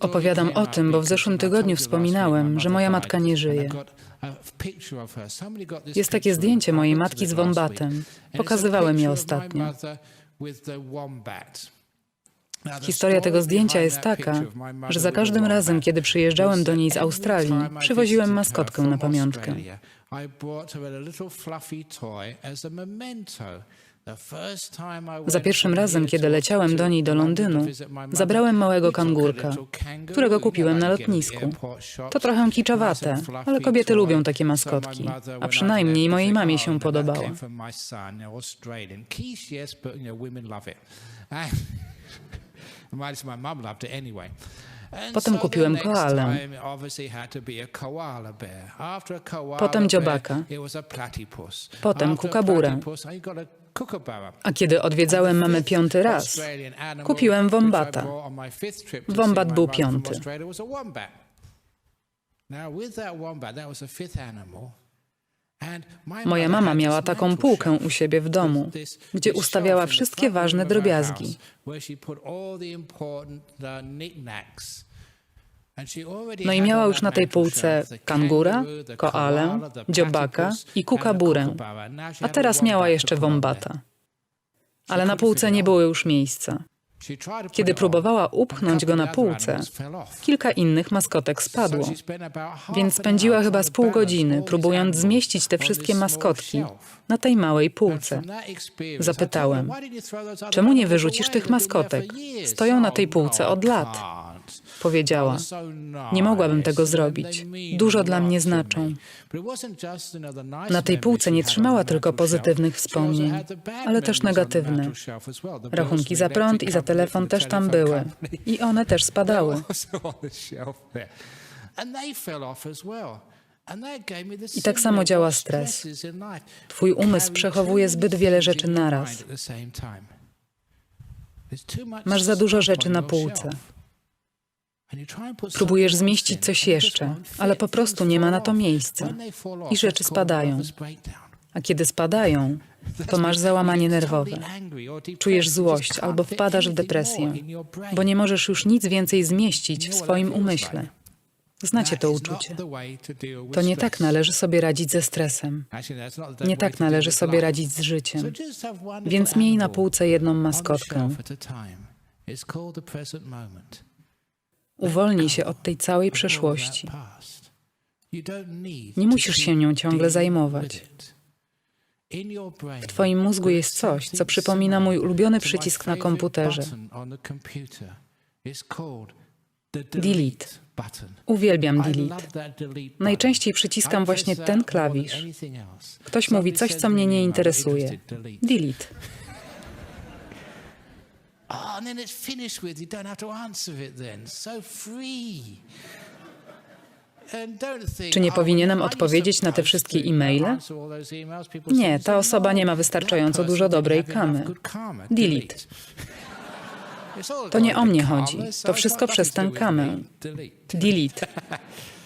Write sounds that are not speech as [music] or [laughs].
Opowiadam o tym, bo w zeszłym tygodniu wspominałem, że moja matka nie żyje. Jest takie zdjęcie mojej matki z wombatem. Pokazywałem je ostatnio. Historia tego zdjęcia jest taka, że za każdym razem, kiedy przyjeżdżałem do niej z Australii, przywoziłem maskotkę na pamiątkę. Za pierwszym razem, kiedy leciałem do niej do Londynu, zabrałem małego kangurka, którego kupiłem na lotnisku. To trochę kiczowate, ale kobiety lubią takie maskotki, a przynajmniej mojej mamie się podobało. [laughs] Potem kupiłem koalę. Potem dziobaka. Potem kukaburę. A kiedy odwiedzałem mamę piąty raz, kupiłem wombata. Wombat był piąty. Moja mama miała taką półkę u siebie w domu, gdzie ustawiała wszystkie ważne drobiazgi. No i miała już na tej półce kangura, koalę, dziobaka i kukaburę, a teraz miała jeszcze wombata. Ale na półce nie było już miejsca. Kiedy próbowała upchnąć go na półce, kilka innych maskotek spadło, więc spędziła chyba z pół godziny, próbując zmieścić te wszystkie maskotki na tej małej półce. Zapytałem, czemu nie wyrzucisz tych maskotek? Stoją na tej półce od lat. Powiedziała, nie mogłabym tego zrobić. Dużo dla mnie znaczą. Na tej półce nie trzymała tylko pozytywnych wspomnień, ale też negatywne. Rachunki za prąd i za telefon też tam były. I one też spadały. I tak samo działa stres. Twój umysł przechowuje zbyt wiele rzeczy naraz. Masz za dużo rzeczy na półce. Próbujesz zmieścić coś jeszcze, ale po prostu nie ma na to miejsca. I rzeczy spadają. A kiedy spadają, to masz załamanie nerwowe. Czujesz złość albo wpadasz w depresję, bo nie możesz już nic więcej zmieścić w swoim umyśle. Znacie to uczucie. To nie tak należy sobie radzić ze stresem. Nie tak należy sobie radzić z życiem. Więc miej na półce jedną maskotkę. Uwolnij się od tej całej przeszłości. Nie musisz się nią ciągle zajmować. W Twoim mózgu jest coś, co przypomina mój ulubiony przycisk na komputerze. Delete. Uwielbiam delete. Najczęściej przyciskam właśnie ten klawisz. Ktoś mówi coś, co mnie nie interesuje. Delete. And then it's finished with. You don't have to answer it then. So free. Czy nie "Oh, powinienem odpowiedzieć na te wszystkie e-maile? answer all those emails." People Nie, ta osoba nie ma "No, wystarczająco dużo dobrej kamy. Delete. To nie o mnie chodzi. To wszystko przez tę kamę. Delete. [laughs]